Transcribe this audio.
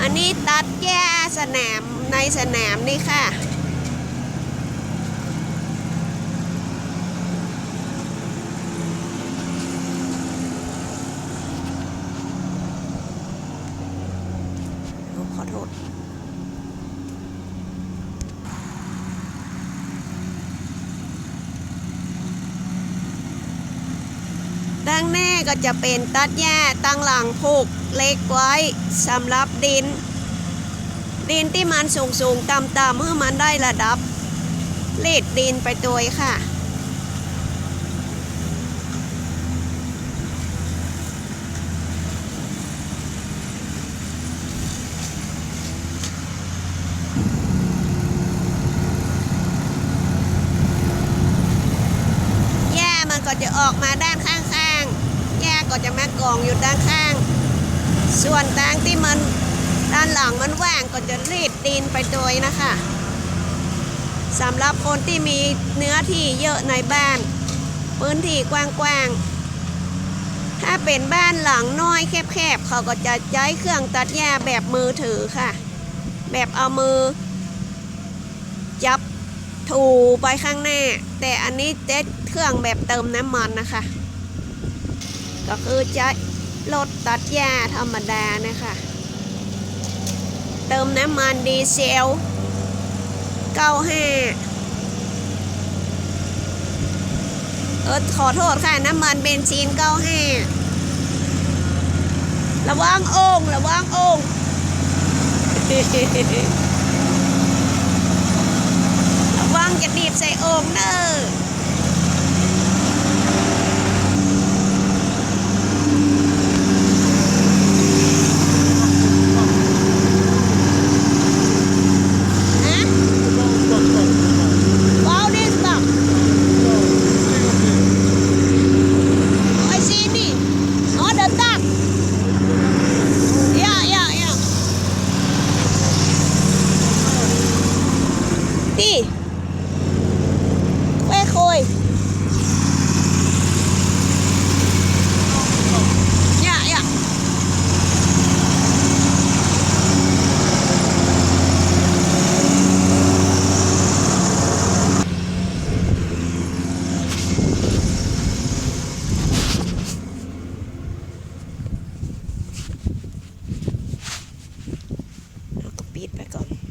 อันนี้ตัดแย่สนามในสนามนี่ค่ะ ขอโทษ ด้านแน่ก็จะเป็นตัดหญ้าตั้งหลังผูกเล็กไว้สำหรับดิน ดินที่มันสูงสูงๆต่ำต่ำเมื่อมันได้ระดับเลดดินไปโดยค่ะหญ้ามันก็จะออกมาด้านข้าง ก็จะมากองอยู่ด้านข้าง ส่วนทางที่มันด้านหลังมันว่างก็จะรีดดินไปโดยนะคะสำหรับคนที่มีเนื้อที่เยอะในบ้าน พื้นที่กว้างๆ ถ้าเป็นบ้านหลังน้อยแคบๆ เขาก็จะใช้เครื่องตัดหญ้าแบบมือถือค่ะ แบบเอามือ จับถูไปข้างหน้า แต่อันนี้เจ๊เครื่องแบบเติมน้ำมันนะคะ ก็คือจะรถตัดหญ้าธรรมดานะคะ เติมน้ำมันดีเซล 95เออขอโทษค่ะ น้ำมันเบนซิน95ระวังโอ่งระวังโอ่งระวังจะดีบใส่โอ่งเนอะ สิแม่คุย่ย่าไปก่อน